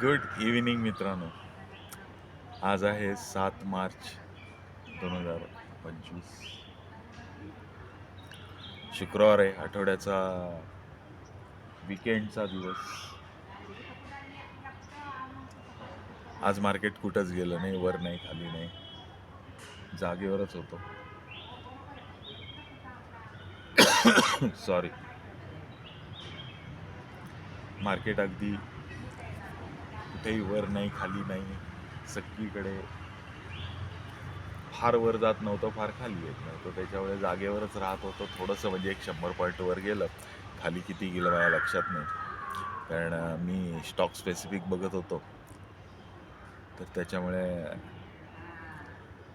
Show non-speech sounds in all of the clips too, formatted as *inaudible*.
Good evening मित्रांनो. आज आहे सात मार्च दोन हजार पंचवीस. शुक्रवार आहे आठवड्याचा विकेंडचा दिवस. आज मार्केट कुठंच गेलं नाही वर नाही खाली नाही. जागेवरच होतो. *coughs* सॉरी मार्केट अगदी कुठेही वर नाही खाली नाही. सगळीकडे फार वर जात नव्हतं फार खाली येत नव्हतं. त्याच्यामुळे जागेवरच राहत होतो. थोडंसं म्हणजे एक शंभर पॉईंट वर गेलं. खाली किती गेलं माझ्या लक्षात नाही. कारण मी स्टॉक स्पेसिफिक बघत होतो. तर त्याच्यामुळे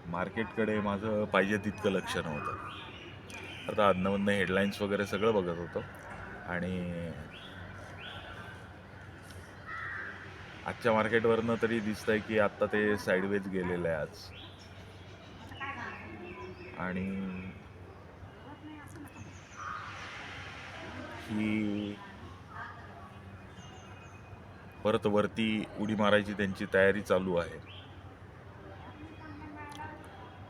मार्केटकडे माझं पाहिजे तितकं लक्ष नव्हतं. आता अन्नमधनं हेडलाईन्स वगैरे सगळं बघत होतो. आणि आजच्या मार्केटवरनं तरी दिसतंय की आत्ता ते साईडवेज गेलेलं आहे आज. आणि ही परत वरती उडी मारायची त्यांची तयारी चालू आहे.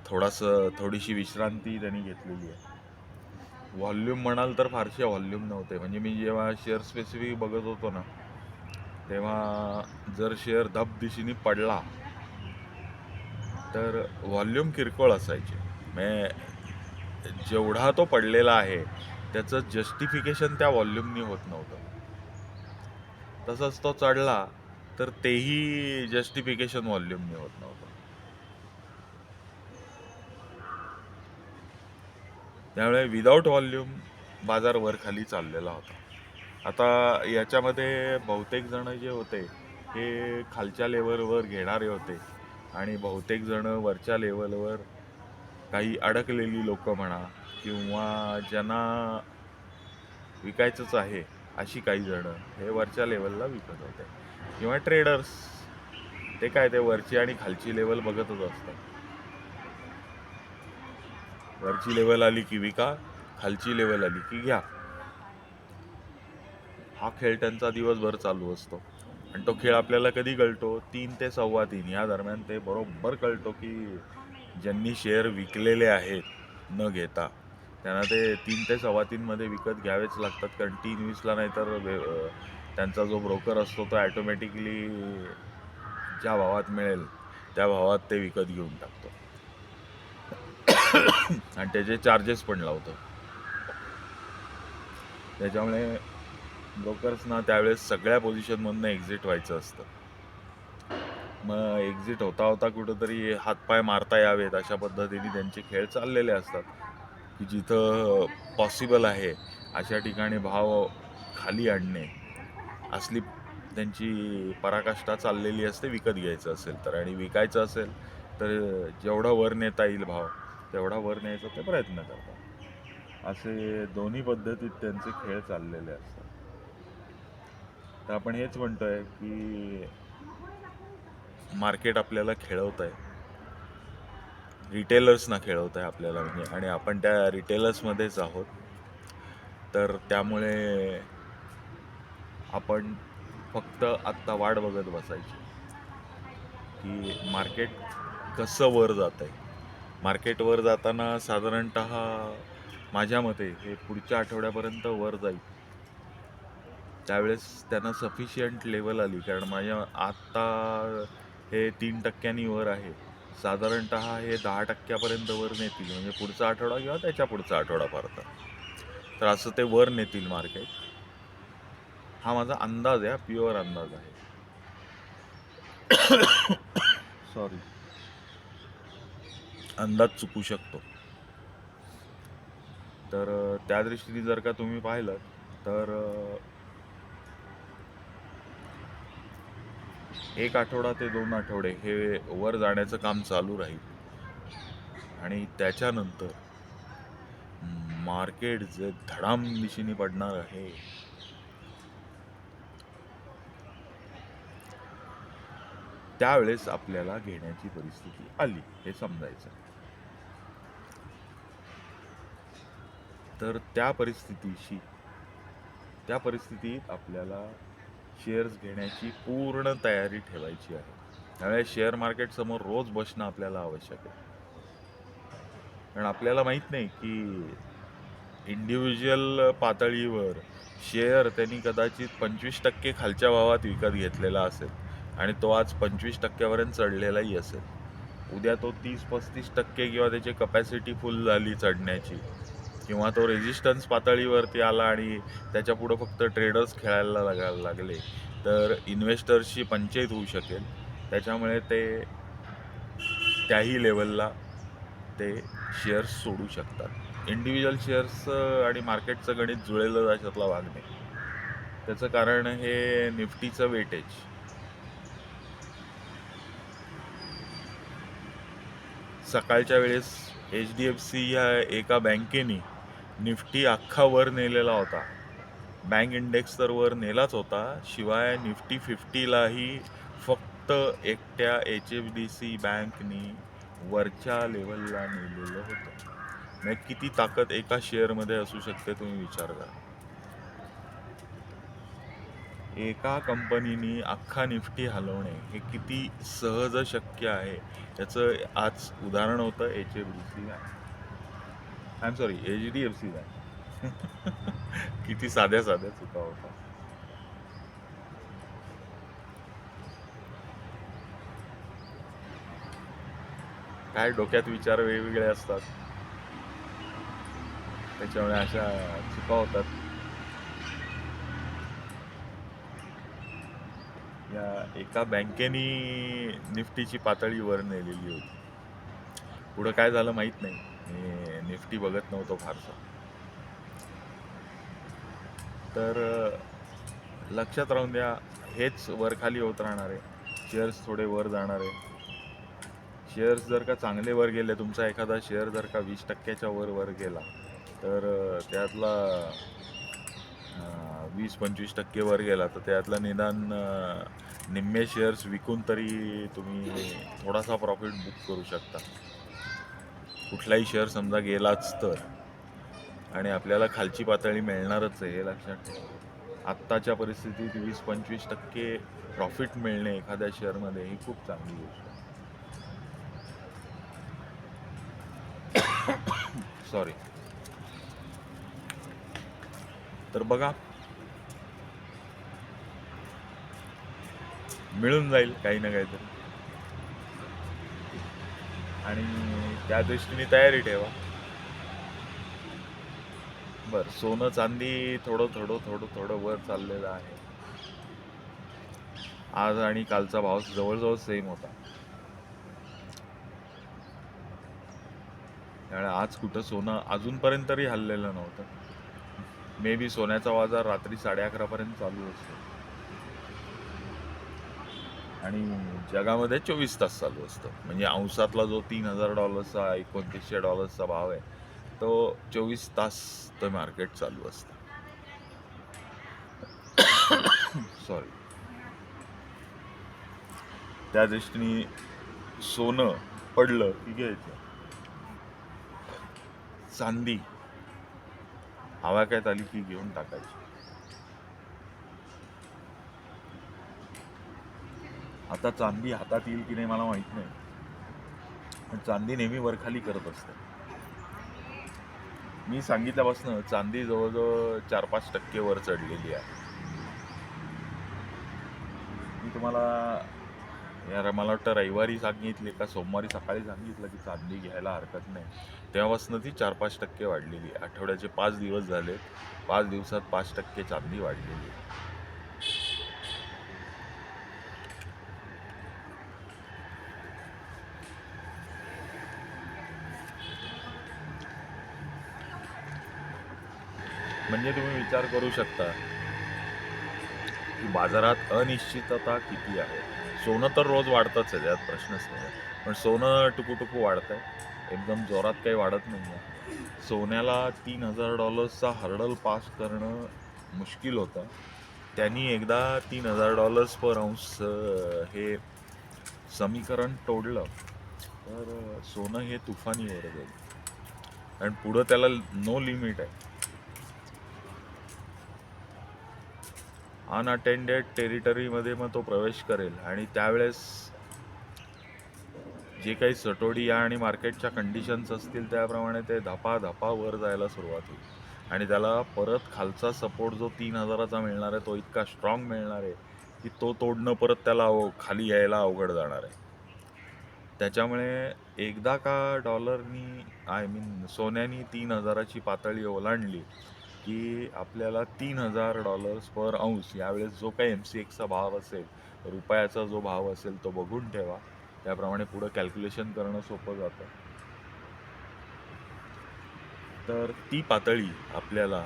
थोडास थोडीशी विश्रांती त्यांनी घेतलेली आहे. व्हॉल्यूम म्हणाल तर फारसे व्हॉल्यूम नव्हते. म्हणजे मी जेव्हा शेअर स्पेसिफिक बघत होतो ना तेव्हा जर शेअर धब दिशेने पडला तर व्हॉल्यूम किरकोळ असायचे. म्हणजे जेवढा तो पडलेला आहे त्याचं जस्टिफिकेशन त्या व्हॉल्यूमनी होत नव्हतं. तसंच तो चढला तर तेही जस्टिफिकेशन व्हॉल्यूमनी होत नव्हतं. त्यामुळे विदाऊट व्हॉल्यूम बाजार वर खाली चाललेला होता. आता याच्यामध्ये बहुतेक जण जे होते हे खालच्या लेवलवर घेणारे होते. आणि बहुतेक जण वरच्या लेवलवर काही अडकलेली लोकं म्हणा किंवा ज्यांना विकायचंच आहे अशी काही जणं हे वरच्या लेवलला विकत होते. किंवा ट्रेडर्स ते काय ते वरची आणि खालची लेवल बघतच असतात. वरची लेवल आली की विका खालची लेवल आली की घ्या. हा खेळ त्यांचा दिवसभर चालू असतो. आणि तो खेळ आपल्याला कधी कळतो? तीन ते सव्वा तीन. या दरम्यान ते बरोबर कळतो की ज्यांनी शेअर विकलेले आहेत न घेता. त्यांना ते तीन ते सव्वा तीनमध्ये विकत घ्यावेच लागतात कारण तीन वीसला नाही तर त्यांचा जो ब्रोकर असतो तो ॲटोमॅटिकली ज्या भावात मिळेल त्या भावात ते विकत घेऊन टाकतो. आणि त्याचे चार्जेस पण लावतो. त्याच्यामुळे ब्रोकर्सना त्यावेळेस सगळ्या पोझिशनमधनं एक्झिट व्हायचं असतं. मग एक्झिट होता होता कुठंतरी हातपाय मारता यावेत अशा पद्धतीने त्यांचे खेळ चाललेले असतात. की जिथं पॉसिबल आहे अशा ठिकाणी भाव खाली आणणे. असली त्यांची पराकाष्ठा चाललेली असते विकत घ्यायचं असेल तर. आणि विकायचं असेल तर जेवढा वर नेता येईल भाव तेवढा वर न्यायचा ते प्रयत्न करतात. असे दोन्ही पद्धतीत त्यांचे खेळ चाललेले असतात. तर आपण हेच म्हणतोय की मार्केट आपल्याला खेळवत आहे रिटेलर्सना खेळवत आहे आपल्याला म्हणजे. आणि आपण त्या रिटेलर्समध्येच आहोत. तर त्यामुळे आपण फक्त आत्ता वाट बघत बसायची. की मार्केट कसं वर जात आहे मार्केटवर जाताना साधारणत माझ्या मते हे पुढच्या आठवड्यापर्यंत वर जाईल. त्यावेळेस त्यांना सफिशियंट लेवल आली. कारण माझ्या आत्ता हे तीन टक्क्यांनी वर आहे. साधारणत हे दहा टक्क्यापर्यंत वर नेतील. म्हणजे पुढचा आठवडा किंवा त्याच्या पुढचा आठवडा फारता तर असं ते वर नेतील मार्केट हा माझा अंदाज आहे प्युअर अंदाज आहे. सॉरी अंदाज चुकू शकतो. तर त्या दृष्टीने जर का तुम्ही पाहिलं तर एक आठवडा ते दोन आठवडे हे वर जाण्याचं काम चालू राहील. आणि त्याच्यानंतर मार्केट जे धडाम दिशेने पडणार आहे. त्यावेळेस आपल्याला घेण्याची परिस्थिती आली हे समजायचं. तर त्या परिस्थितीशी त्या परिस्थितीत आपल्याला शेअर्स घेण्याची पूर्ण तयारी ठेवायची आहे. त्यामुळे शेअर मार्केट समोर रोज बसणं आपल्याला आवश्यक आहे. कारण आपल्याला माहीत नाही की इंडिव्हिज्युअल पातळीवर शेअर त्यांनी कदाचित पंचवीस टक्के खालच्या भावात विकत घेतलेला असेल आणि तो आज पंचवीस टक्क्यापर्यंत चढलेलाही असेल. उद्या तो तीस पस्तीस टक्के किंवा त्याची कपॅसिटी फुल झाली चढण्याची. किंवा तो रेजिस्टन्स पातळीवरती आला आणि त्याच्या पुढं फक्त ट्रेडर्स खेळायला लागायला लागले तर इन्व्हेस्टर्सची पंचायत होऊ शकेल. त्याच्यामुळे ते त्याही लेवलला ते शेअर्स सोडू शकतात. इंडिव्हिज्युअल शेअर्स आणि मार्केटचं गणित जुळेलं त्याच्यातला भाग नाही. त्याचं कारण हे निफ्टीचं वेटेज सकाळच्या वेळेस एच डी एफ सी ह्या एका बँकेने निफ्टी अख्खा वर नेलेला होता. बँक इंडेक्स तर वर नेलाच होता. शिवाय निफ्टी फिफ्टीलाही फक्त एकट्या एच एफ डी सी बँकनी वरच्या लेवलला नेलेलं होतं. म्हणजे किती ताकद एका शेअरमध्ये असू शकते तुम्ही विचार करा. एका कंपनीनी अख्खा निफ्टी हलवणे हे किती सहज शक्य आहे याचं आज उदाहरण होतं H F D C bank. I am sorry H D F C bank किती साध्या साध्या चुका होता. काय डोक्यात विचार वेगवेगळे असतात. त्याच्यामुळे अशा चुका होतात. या एका बँकेनी निफ्टीची पातळी वर नेलेली होती. पुढं काय झालं माहीत नाही. निफ्टी बघत नव्हतो फारसा. तर लक्षात राहून द्या हेच वर खाली होत राहणार. आहे शेअर्स थोडे वर जाणार. आहे शेअर्स जर का चांगले वर गेले तुमचा एखादा शेअर जर का वीस टक्क्याच्या वर वर गेला तर त्यातला वीस पंचवीस टक्के वर गेला तर त्यातला निदान निम्मे शेअर्स विकून तरी तुम्ही थोडासा प्रॉफिट बुक करू शकता. कुठलाही शेअर समजा गेलाच तर. आणि आपल्याला खालची पातळी मिळणारच आहे हे लक्षात ठेवा. आत्ताच्या परिस्थितीत वीस पंचवीस टक्के प्रॉफिट मिळणे एखाद्या शेअरमध्ये ही खूप चांगली गोष्ट आहे. सॉरी तर बघा. मिळून जाईल काही ना काहीतरी. आणि त्या दृष्टीने तयारी ठेवा. बर सोनं चांदी थोडं थोडं थोडं थोडं वर चाललेलं आहे. आज आणि कालचा भाव जवळजवळ सेम होता. त्यामुळे आज कुठं सोनं अजूनपर्यंत तरी हललेलं नव्हतं. मे बी सोन्याचा बाजार रात्री साडे अकरापर्यंत चालू असतो. आणि जगामध्ये चोवीस तास चालू असतं. म्हणजे अंशातला जो तीन हजार डॉलर्सचा एकोणतीसशे डॉलर्सचा भाव आहे तो चोवीस तास ते मार्केट चालू असतं. *coughs* सॉरी त्या दृष्टीने सोनं पडलं की घ्यायचं. चांदी. हवा काय आली की घेऊन टाकायची. आता चांदी हातात येईल की नाही मला माहीत नाही. पण चांदी नेहमी वरखाली करत असते. मी सांगितल्यापासून चांदी जवळजवळ चार पाच टक्के वर चढलेली आहे. मी तुम्हाला यार मला वाटतं रविवारी सांगितले का सोमवारी सकाळी सांगितलं की चांदी घ्यायला हरकत नाही. तेव्हापासून ती चार पाच टक्के वाढलेली आहे. आठवड्याचे पाच दिवस झाले पाच दिवसात पाच टक्के चांदी वाढलेली आहे. म्हणजे तुम्ही विचार करू शकता की बाजारात अनिश्चितता किती आहे? सोनं तर रोज वाढतच आहे त्यात प्रश्नच नाही. पण सोनं टुकूटुकू वाढत आहे एकदम जोरात काही वाढत नाही आहे सोन्याला तीन हजार डॉलर्सचा हर्डल पास करणं मुश्किल होतं. त्यांनी एकदा तीन हजार डॉलर्स पर अंश हे समीकरण तोडलं. तर सोनं हे तुफानी वर जाईल कारण पुढं त्याला नो लिमिट आहे. अनअटेंडेड टेरिटरीमध्ये मग तो प्रवेश करेल. आणि त्यावेळेस जे काही सटोडी या आणि मार्केटच्या कंडिशन्स असतील त्याप्रमाणे ते धपा धपा वर जायला सुरुवात होईल. आणि त्याला परत खालचा सपोर्ट जो तीन हजाराचा मिळणार आहे तो इतका स्ट्रॉंग मिळणार आहे की तो तोडणं परत त्याला अव- खाली यायला अवघड जाणार आहे. त्याच्यामुळे एकदा का डॉलरनी आय मीन सोन्यानी तीन हजाराची पातळी ओलांडली की आपल्याला तीन हजार डॉलर्स पर अंश यावेळेस जो काही एम सी एक्सचा भाव असेल रुपयाचा जो भाव असेल तो बघून ठेवा. त्याप्रमाणे पुढं कॅल्क्युलेशन करणं सोपं जातं. तर ती पातळी आपल्याला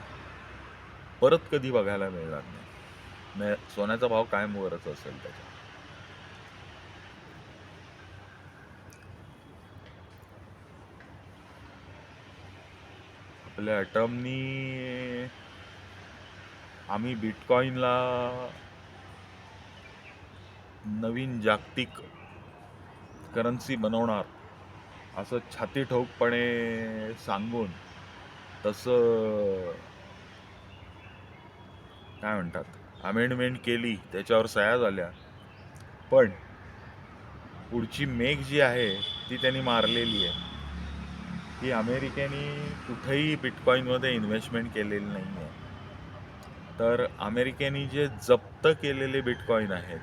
परत कधी बघायला मिळणार नाही. सोन्याचा भाव कायम वरच असेल त्याच्या आपल्या टर्मनी आम्ही बिटकॉईनला नवीन जागतिक करन्सी बनवणार असं छाती ठोकपणे सांगून तसं काय म्हणतात अमेंडमेंट केली त्याच्यावर सह्या झाल्या. पण पुढची मेघ जी आहे ती त्यांनी मारलेली आहे. की अमेरिकेने कुठेही बिटकॉईनमध्ये इन्व्हेस्टमेंट केलेली नाही आहे तर अमेरिकेने जे जप्त केलेले बिटकॉईन आहेत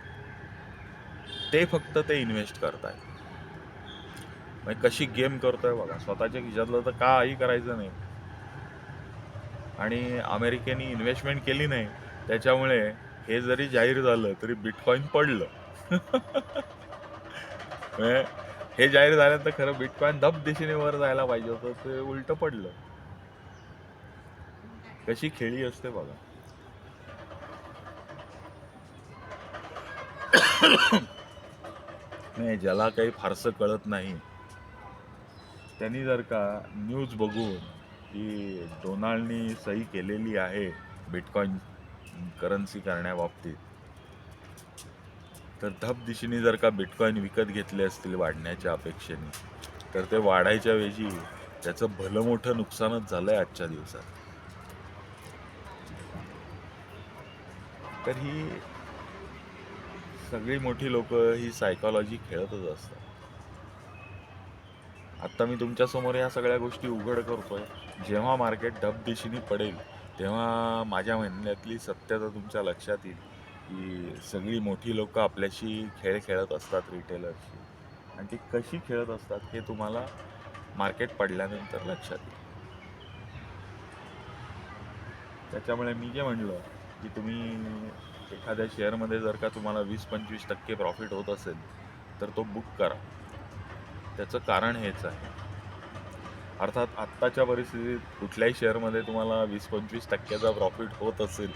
ते फक्त ते इन्व्हेस्ट करतायत. म्हणजे कशी गेम करतोय बघा स्वतःच्या खिशातलं तर काही करायचं नाही? आणि अमेरिकेने इन्व्हेस्टमेंट केली नाही त्याच्यामुळे हे जरी जाहीर झालं तरी बिटकॉईन पडलं. *laughs* म्हणजे हे जाहीर झाल्यानंतर खरं बिटकॉईन धप दिशेने वर जायला पाहिजे होतं ते उलट पडलं. कशी खेळी असते बघा. नाही ज्याला काही फारसं कळत नाही त्यांनी जर का न्यूज बघून की डोनाल्डनी सही केलेली आहे बिटकॉईन करन्सी करण्याबाबतीत तर धप दिशेने जर का बिटकॉईन विकत घेतले असतील वाढण्याच्या अपेक्षेने तर ते वाढायच्या वेळी त्याचं भलं मोठं नुकसानच झालं आहे आजच्या दिवसात. तर ही सगळी मोठी लोक ही सायकॉलॉजी खेळतच असतात. आत्ता मी तुमच्यासमोर या सगळ्या गोष्टी उघड करतोय. जेव्हा मार्केट डब दिशेने पडेल तेव्हा माझ्या म्हणण्यातली सत्यता तुमच्या लक्षात येईल. की सगळी मोठी लोक आपल्याशी खेळ खेळत असतात रिटेलरशी आणि ती कशी खेळत असतात हे तुम्हाला मार्केट पडल्यानंतर लक्षात येईल. त्याच्यामुळे मी जे म्हणलं की तुम्ही एखाद्या शेअरमध्ये जर का तुम्हाला वीस पंचवीस टक्के प्रॉफिट होत असेल तर तो बुक करा. त्याचं कारण हेच आहे. अर्थात आत्ताच्या परिस्थितीत कुठल्याही शेअरमध्ये तुम्हाला वीस पंचवीस टक्क्याचा प्रॉफिट होत असेल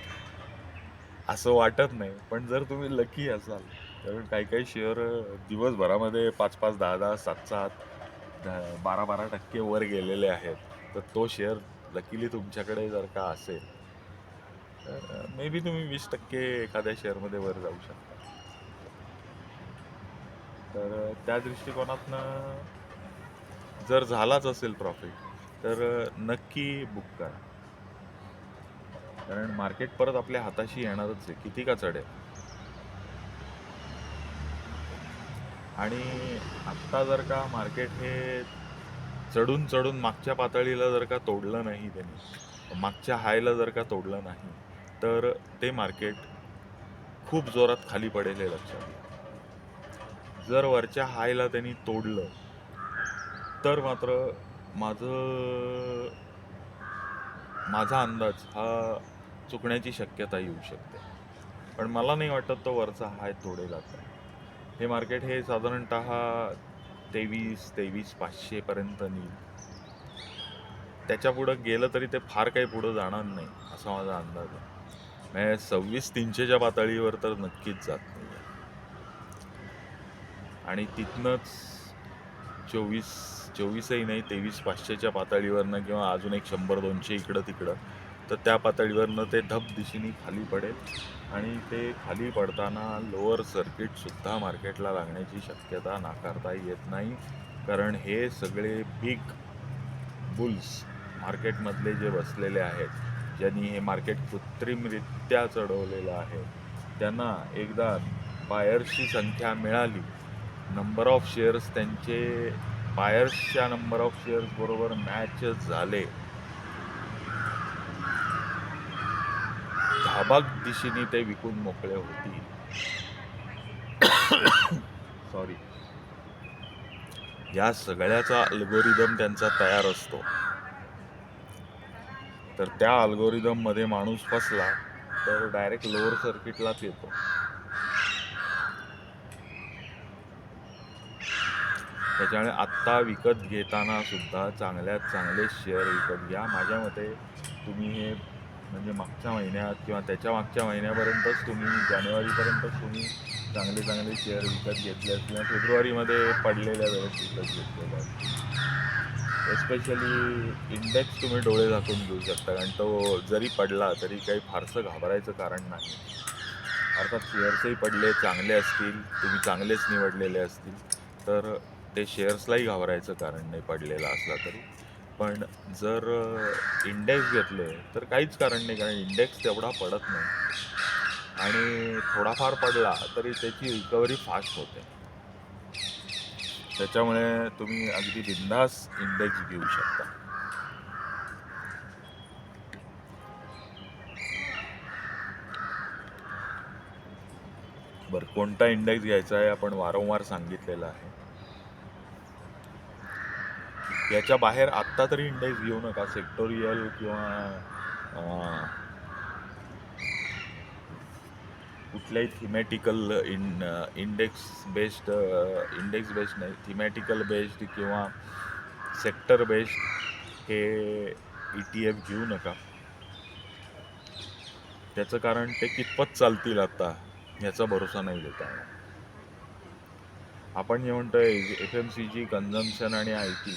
असं वाटत नाही. पण जर तुम्ही लकी असाल कारण काही काही शेअर दिवसभरामध्ये पाच पाच दहा दहा सात सात बारा बारा टक्के वर गेलेले आहेत. तर तो शेअर लकीली तुमच्याकडे जर का असेल तर मे बी तुम्ही वीस टक्के एखाद्या शेअरमध्ये वर जाऊ शकता. तर त्या दृष्टिकोनातनं जर झालाच असेल प्रॉफिट तर नक्की बुक करा. कारण मार्केट परत आपल्या हाताशी येणारच आहे. किती का चढेल आणि आत्ता जर का मार्केट हे चढून चढून मागच्या पातळीला जर का तोडलं नाही त्यांनी मागच्या हायला जर का तोडलं नाही तर ते मार्केट खूप जोरात खाली पडेल हे लक्षात जर वरच्या हायला त्यांनी तोडलं तर मात्र माझं माझा अंदाज हा चुकण्याची शक्यता येऊ शकते. पण मला नाही वाटत तो वरचा हाय तोडेल आता हे मार्केट हे साधारणतः तेवीस तेवीस पाचशेपर्यंत नेईल. त्याच्या पुढं गेलं तरी ते फार काही पुढं जाणार नाही असा माझा अंदाज आहे. म्हणजे सव्वीस तीनशेच्या पातळीवर तर नक्कीच जात नाही आणि तिथनंच चोवीस चोवीसही नाही तेवीस पाचशेच्या पातळीवरनं किंवा अजून एक शंभर दोनशे इकडं तिकडं तर त्या पातळीवरनं ते धप दिशेने खाली पडेल आणि ते खाली पडताना लोअर सर्किटसुद्धा मार्केटला लागण्याची शक्यता नाकारता येत नाही. कारण हे सगळे बिग बुल्स मार्केटमधले जे बसलेले आहेत ज्यांनी हे मार्केट कृत्रिमरित्या चढवलेलं आहे त्यांना एकदा बायर्सची संख्या मिळाली नंबर ऑफ शेअर्स त्यांचे बायर्सच्या नंबर ऑफ शेअर्स बरोबर मॅच झाले धाबाक दिशेने ते विकून मोकळे होतील. सॉरी या सगळ्याचा अल्गोरिदम त्यांचा तयार असतो. तर त्या अल्गोरिदममध्ये माणूस फसला तर डायरेक्ट लोअर सर्किटलाच येतो. त्याच्यामुळे आत्ता विकत घेताना सुद्धा चांगल्यात चांगले शेअर विकत घ्या. माझ्या मते तुम्ही हे म्हणजे मागच्या महिन्यात किंवा त्याच्या मागच्या महिन्यापर्यंतच तुम्ही जानेवारीपर्यंतच तुम्ही चांगले चांगले शेअर विकत घेतले किंवा फेब्रुवारीमध्ये पडलेल्या वेळेस विकत घेतलेल्या एस्पेशली इंडेक्स तुम्ही डोळे झाकून घेऊ शकता कारण तो जरी पडला तरी काही फारसं घाबरायचं कारण नाही. अर्थात शेअर्सही पडले चांगले असतील तुम्ही चांगलेच निवडलेले असतील तर ते शेअर्सलाही घाबरायचं कारण नाही पडलेला असला तरी. पण जर इंडेक्स घेतले तर काहीच कारण नाही कारण इंडेक्स तेवढा पडत नाही. आणि थोडाफार पडला तरी त्याची रिकव्हरी फास्ट होते. त्याच्यामुळे तुम्ही अगदी बिंदास इंडेक्स घेऊ शकता. बरं कोणता इंडेक्स घ्यायचा आहे? आपण वारंवार सांगितलेला आहे. याच्या बाहेर आत्ता तरी इंडेक्स घेऊ नका. सेक्टोरियल किंवा कुठल्याही thematical in index based index based नाही थिमॅटिकल बेस्ड किंवा सेक्टर बेस्ड हे ई टी एफ घेऊ नका. त्याचं कारण ते कितपत चालतील आता याचा भरोसा नाही देता आपण जे म्हणतो F M C G consumption आणि आय टी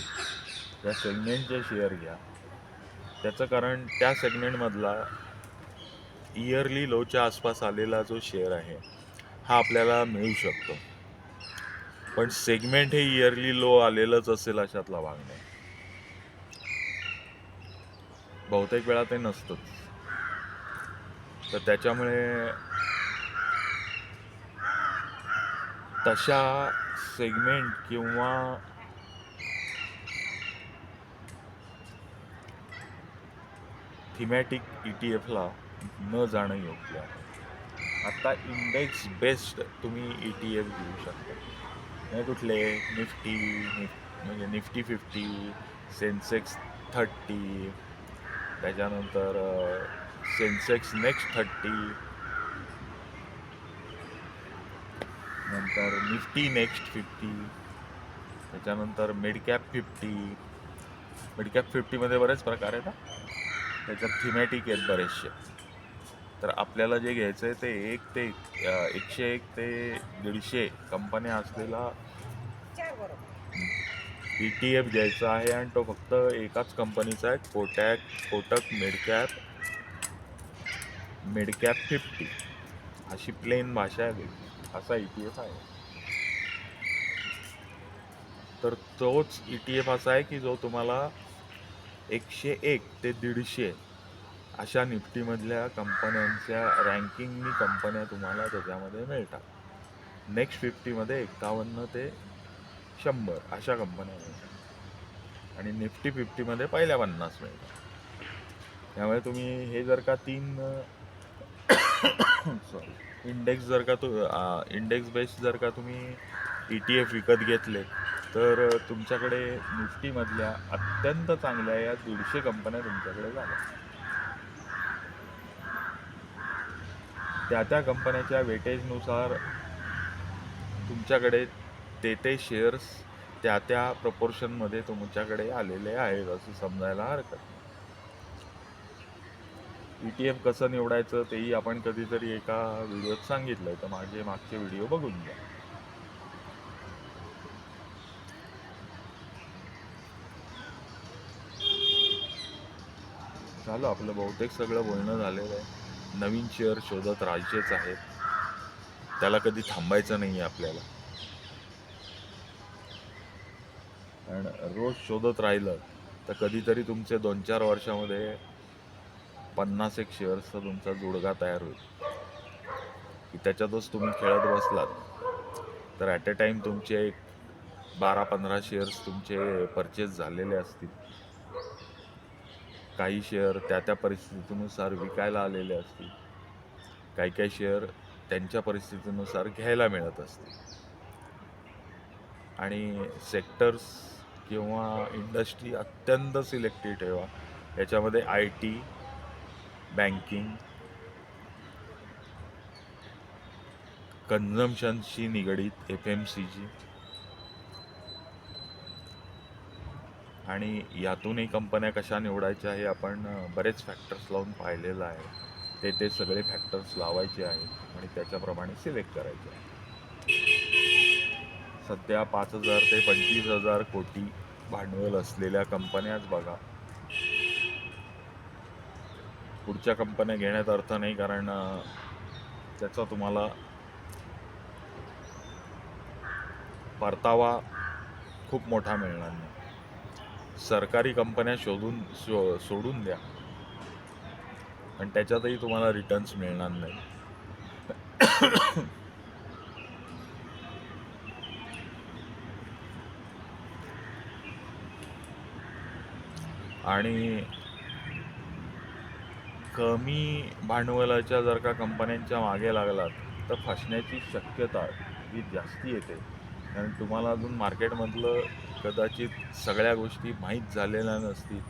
त्या सेगमेंटचे शेअर घ्या. त्याचं कारण त्या सेगमेंटमधला इयरली लोच्या आसपास आलेला जो शेअर आहे हा आपल्याला मिळू शकतो. पण सेगमेंट हे इयरली लो आलेलंच असेल अशातला भाग नाही. बहुतेक वेळा ते नसतंच. तर त्याच्यामुळे तशा सेगमेंट किंवा थिमॅटिक ई टी एफला न जाणं योग्य आहे. आत्ता इंडेक्स बेस्ड तुम्ही ई टी एफ घेऊ शकता. नाही कुठले निफ्टी निफ म्हणजे निफ्टी फिफ्टी सेन्सेक्स थर्टी त्याच्यानंतर सेन्सेक्स नेक्स्ट थर्टी नंतर निफ्टी नेक्स्ट फिफ्टी त्याच्यानंतर मिडकॅप फिफ्टी मिडकॅप फिफ्टीमध्ये बरेच प्रकार आहेत त्याच्यात थिमॅटिक आहेत बरेचसे तर आपल्याला जे घ्यायचं आहे ते एक ते एकशे एक ते दीडशे कंपन्या असलेला ई टी एफ घ्यायचा आहे आणि तो फक्त एकाच कंपनीचा आहे Kotak Kotak midcap midcap fifty अशी प्लेन भाषा आहे. असा ई टी एफ आहे. तर तोच ई टी एफ असा आहे की जो तुम्हाला एकशे एक ते दीडशे अशा निफ्टीमधल्या कंपन्यांच्या रँकिंगनी कंपन्या तुम्हाला त्याच्यामध्ये मिळतात. नेक्स्ट फिफ्टीमध्ये एकावन्न ते शंभर अशा कंपन्या मिळतात. आणि निफ्टी फिफ्टीमध्ये पहिल्या पन्नास मिळतात. त्यामुळे तुम्ही हे जर का तीन सॉरी इंडेक्स जर का तू इंडेक्स बेस्ड जर का तुम्ही ई टी एफ विकत घेतले तर तुमच्याकडे निफ्टीमधल्या अत्यंत चांगल्या या दीडशे कंपन्या तुमच्याकडे झाल्या. त्या त्या कंपन्याच्या वेटेजनुसार तुमच्याकडे ते ते शेअर्स त्या त्या प्रपोर्शनमध्ये तुमच्याकडे आलेले आहेत असं समजायला हरकत ई टी एफ कसं निवडायचं तेही आपण कधीतरी एका व्हिडिओत सांगितलं तर माझे मागचे व्हिडिओ बघून घ्या. झालं. आपलं बहुतेक सगळं बोलणं झालेलं आहे. नवीन शेअर शोधत राहायचेच आहेत त्याला कधी थांबायचं नाही आहे आपल्याला. कारण रोज शोधत राहिलं तर कधीतरी तुमचे दोन चार वर्षामध्ये पन्नास एक शेअर्सचा तुमचा जोडगा तयार होईल. की त्याच्यातच तुम्ही खेळत बसलात तर ॲट अ टाईम तुमचे एक बारा पंधरा शेअर्स तुमचे परचेस झालेले असतील. काही शेअर त्या त्या परिस्थितीनुसार विकायला आलेले असतील. काही काही शेअर त्यांच्या परिस्थितीनुसार घ्यायला मिळत असतील. आणि सेक्टर्स किंवा इंडस्ट्री अत्यंत सिलेक्टिव्ह ठेवा. याच्यामध्ये आय टी बँकिंग कन्झम्शनशी निगडीत एफ एम सी जी आणि यातूनही कंपन्या कशा निवडायच्या हे आपण बरेच फॅक्टर्स लावून पाहिलेलं आहे. ते ते सगळे फॅक्टर्स लावायचे आहेत आणि त्याच्याप्रमाणे सिलेक्ट करायचे आहे सध्या पाच हजार ते पंचवीस हजार कोटी भांडवल असलेल्या कंपन्याच बघा. पुढच्या कंपन्या घेण्यात अर्थ नाही कारण त्याचा तुम्हाला परतावा खूप मोठा मिळणार नाही. सरकारी कंपन्या शोधून शो सोडून द्या. आणि त्याच्यातही तुम्हाला रिटर्न्स मिळणार नाही. आणि कमी भांडवलाच्या जर का कंपन्यांच्या मागे लागलात तर फसण्याची शक्यता ही जास्ती येते. कारण तुम्हाला अजून मार्केटमधलं कदाचित सगळ्या गोष्टी माहीत झालेल्या नसतील.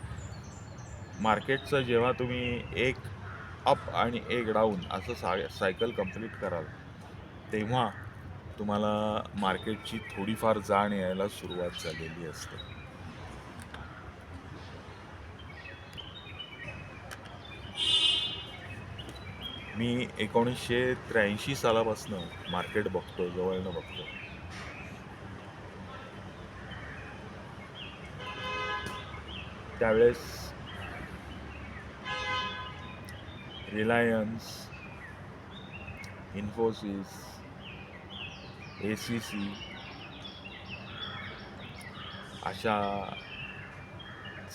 मार्केटचं जेव्हा तुम्ही एक अप आणि एक डाऊन असं सा सायकल कंप्लीट कराल तेव्हा तुम्हाला मार्केटची थोडीफार जाण यायला सुरुवात झालेली असते. मी एकोणीसशे त्र्याऐंशी सालापासून मार्केट बघतो जवळनं बघतो त्यावेळेस Reliance Infosys A C C अशा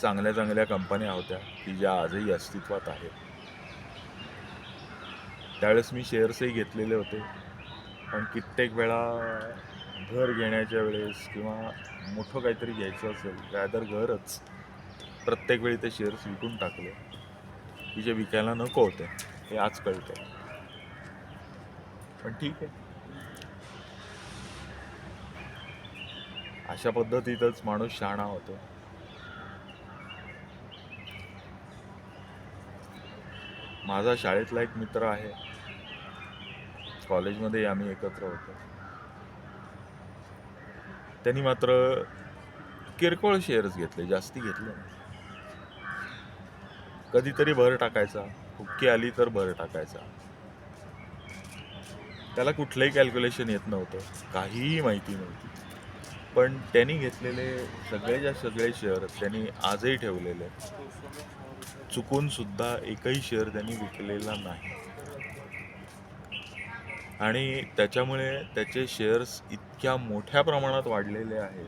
चांगल्या चांगल्या कंपन्या होत्या की ज्या आजही अस्तित्वात आहेत. त्यावेळेस मी शेअर्सही घेतलेले होते. पण कित्येक वेळा घर घेण्याच्या वेळेस किंवा मोठं काहीतरी घ्यायचं असेल रादर घरच प्रत्येक वेळी ते शेअर्स विकून टाकले. की जे विकायला नको होते. हे आज कळतं पण ठीक आहे. अशा पद्धतीतच माणूस शहाणा होतो. माझा शाळेतला एक मित्र आहे. कॉलेजमध्ये आम्ही एकत्र होतो. त्यांनी मात्र किरकोळ शेअर्स घेतले. जास्ती घेतले नाही. कधीतरी भर टाकायचा. हुक्की आली तर भर टाकायचा. त्याला कुठलंही कॅल्क्युलेशन येत नव्हतं. काहीही माहिती नव्हती. पण त्यांनी घेतलेले सगळेच्या सगळे शेअर त्यांनी आजही ठेवलेले चुकून सुद्धा एकही शेअर त्यांनी विकलेला नाही. आणि त्याच्यामुळे त्याचे शेअर्स इतक्या मोठ्या प्रमाणात वाढलेले आहेत.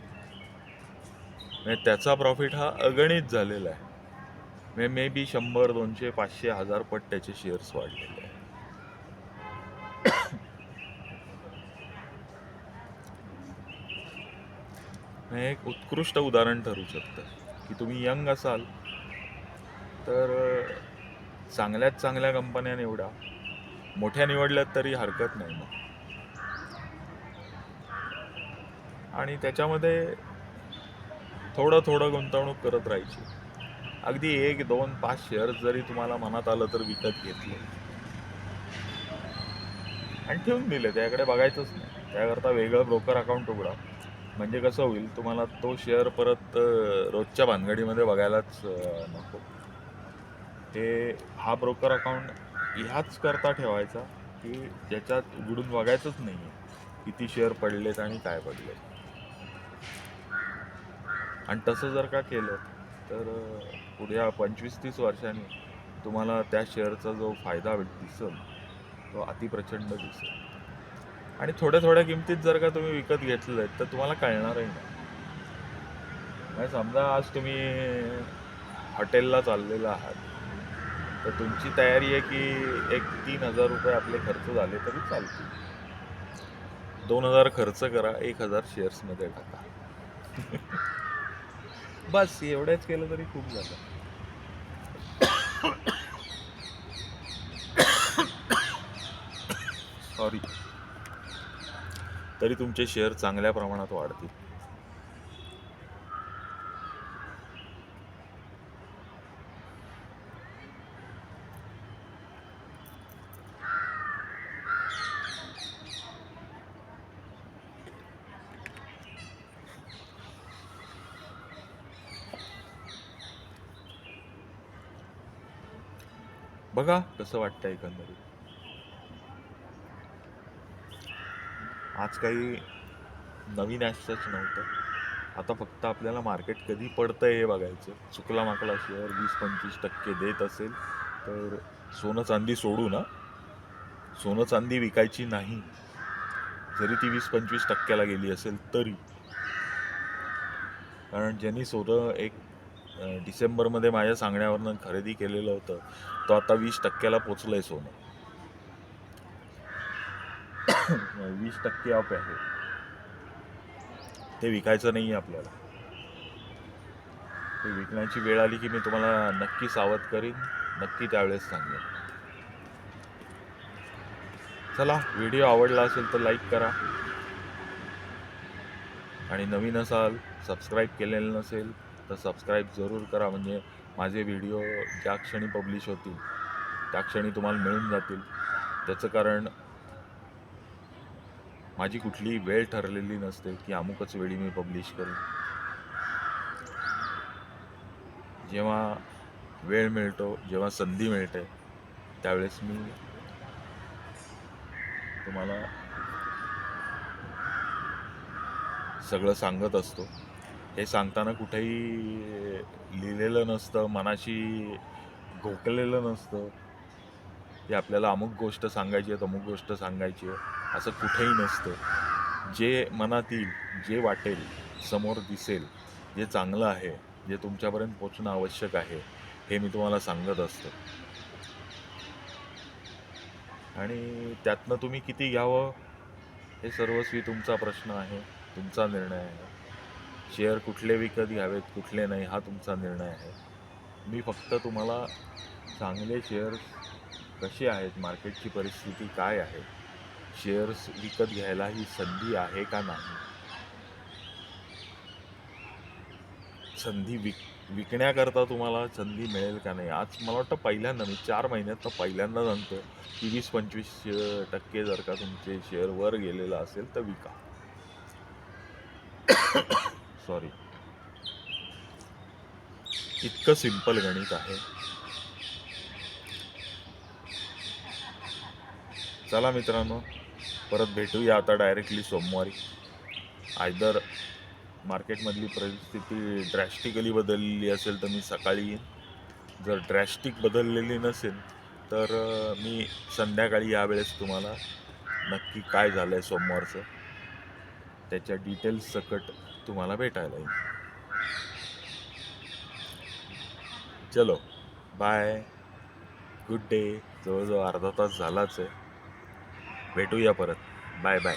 म्हणजे त्याचा प्रॉफिट हा अगणित झालेला आहे. मे मे बी शंभर दोनशे पाचशे हजार पट त्याचे शेअर्स वाढलेले आहे हे *coughs* एक उत्कृष्ट उदाहरण ठरू शकतं. की तुम्ही यंग असाल तर चांगल्यात चांगल्या कंपन्या निवडा. मोठ्या निवडल्यात तरी हरकत नाही मग. आणि त्याच्यामध्ये थोडं थोडं गुंतवणूक करत राहायची. अगदी एक दोन पाच शेअर जरी तुम्हाला मनात आलं तर विकत घेतले. आणि ठेवून दिले त्याकडे बघायचंच नाही. त्याकरता वेगळं ब्रोकर अकाउंट उघडा. म्हणजे कसं होईल तुम्हाला तो शेअर परत रोजच्या भानगडीमध्ये बघायलाच नको. ते हा ब्रोकर अकाउंट ह्याच करता ठेवायचा की ज्याच्यात उघडून बघायचंच नाही आहे किती शेअर पडलेत आणि काय पडलेत. आणि तसं जर का केलं तर पुढ्या पंचवीस तीस वर्षांनी तुम्हाला त्या शेअरचा जो फायदा दिसेल तो अतिप्रचंड दिसेल. आणि थोड्या थोड्या किमतीत जर का तुम्ही विकत घेतलेत तर तुम्हाला कळणारही नाही. म्हणजे समजा आज तुम्ही हॉटेलला चाललेला आहात तर तुमची तयारी आहे की एक तीन हजार रुपये आपले खर्च झाले तरी चालतील. दोन हजार खर्च करा एक हजार शेअर्समध्ये टाका. *laughs* बस एवढंच केलं तरी खूप झालं. *coughs* सॉरी तरी तुमचे शेअर चांगल्या प्रमाणात वाढतील. बघा कसं वाटतं एकंदरीत. आज काही नवीन ॲसच नव्हतं. आता फक्त आपल्याला मार्केट कधी पडतं हे बघायचं. चुकला माकला शेअर वीस पंचवीस टक्के देत असेल तर सोनं चांदी सोडू ना. सोनं चांदी विकायची नाही. जरी ती वीस पंचवीस टक्क्याला गेली असेल तरी. कारण ज्यांनी सोनं एक डिसेंबरमध्ये माझ्या सांगण्यावरनं खरेदी केलेलं होतं तो आता वीस टक्क्याला पोचलंय सोनं. *coughs* वीस टक्के ऑफ आहे. ते विकायचं नाही आहे आपल्याला. ते विकण्याची वेळ आली की मी तुम्हाला नक्की सावध करीन नक्की त्यावेळेस सांगेन. चला व्हिडिओ आवडला असेल तर लाईक करा. आणि नवीन असाल सबस्क्राईब केलेलं नसेल तर सबस्क्राईब जरूर करा. म्हणजे माझे व्हिडिओ ज्या क्षणी पब्लिश होतील त्या क्षणी तुम्हाला मिळून जातील. त्याचं कारण माझी कुठलीही वेळ ठरलेली नसते की अमुकच वेळी मी पब्लिश करेन. जेव्हा वेळ मिळतो जेव्हा संधी मिळते त्यावेळेस मी तुम्हाला सगळं सांगत असतो. हे सांगताना कुठेही लिहिलेलं नसतं मनाशी घोकलेलं नसतं. की आपल्याला अमुक गोष्ट सांगायची आहे अमुक गोष्ट सांगायची आहे असं कुठेही नसतं. जे मनात येईल जे वाटेल समोर दिसेल जे चांगलं आहे जे तुमच्यापर्यंत पोचणं आवश्यक आहे हे मी तुम्हाला सांगत असतो. आणि त्यातनं तुम्ही किती घ्यावं? हे सर्वस्वी तुमचा प्रश्न आहे तुमचा निर्णय आहे. शेअर कुठले विकत घ्यावेत कुठले नाही हा तुमचा निर्णय आहे. मी फक्त तुम्हाला चांगले शेअर्स कसे आहेत मार्केटची परिस्थिती काय आहे शेअर्स विकत घ्यायला ही संधी आहे का नाही? संधी विक विकण्याकरता तुम्हाला संधी मिळेल का नाही? आज मला वाटतं पहिल्यांदा मी चार महिन्यात तर पहिल्यांदा सांगतो की वीस पंचवीस टक्के जर का तुमचे शेअर वर गेलेलं असेल तर विका. सॉरी इतकं सिंपल गणित आहे. चला मित्रांनो परत भेटूया आता डायरेक्टली सोमवारी. आयदर मार्केटमधली परिस्थिती ड्रॅस्टिकली बदललेली असेल तर मी सकाळी येईन. जर ड्रॅस्टिक बदललेली नसेल तर मी संध्याकाळी यावेळेस तुम्हाला नक्की काय झालं आहे सोमवारचं त्याच्या डिटेल्स सकट तुम्हाला भेटायला येईल. चलो बाय गुड डे जवळजवळ अर्धा तास झालाच आहे. भेटूया परत. Bye bye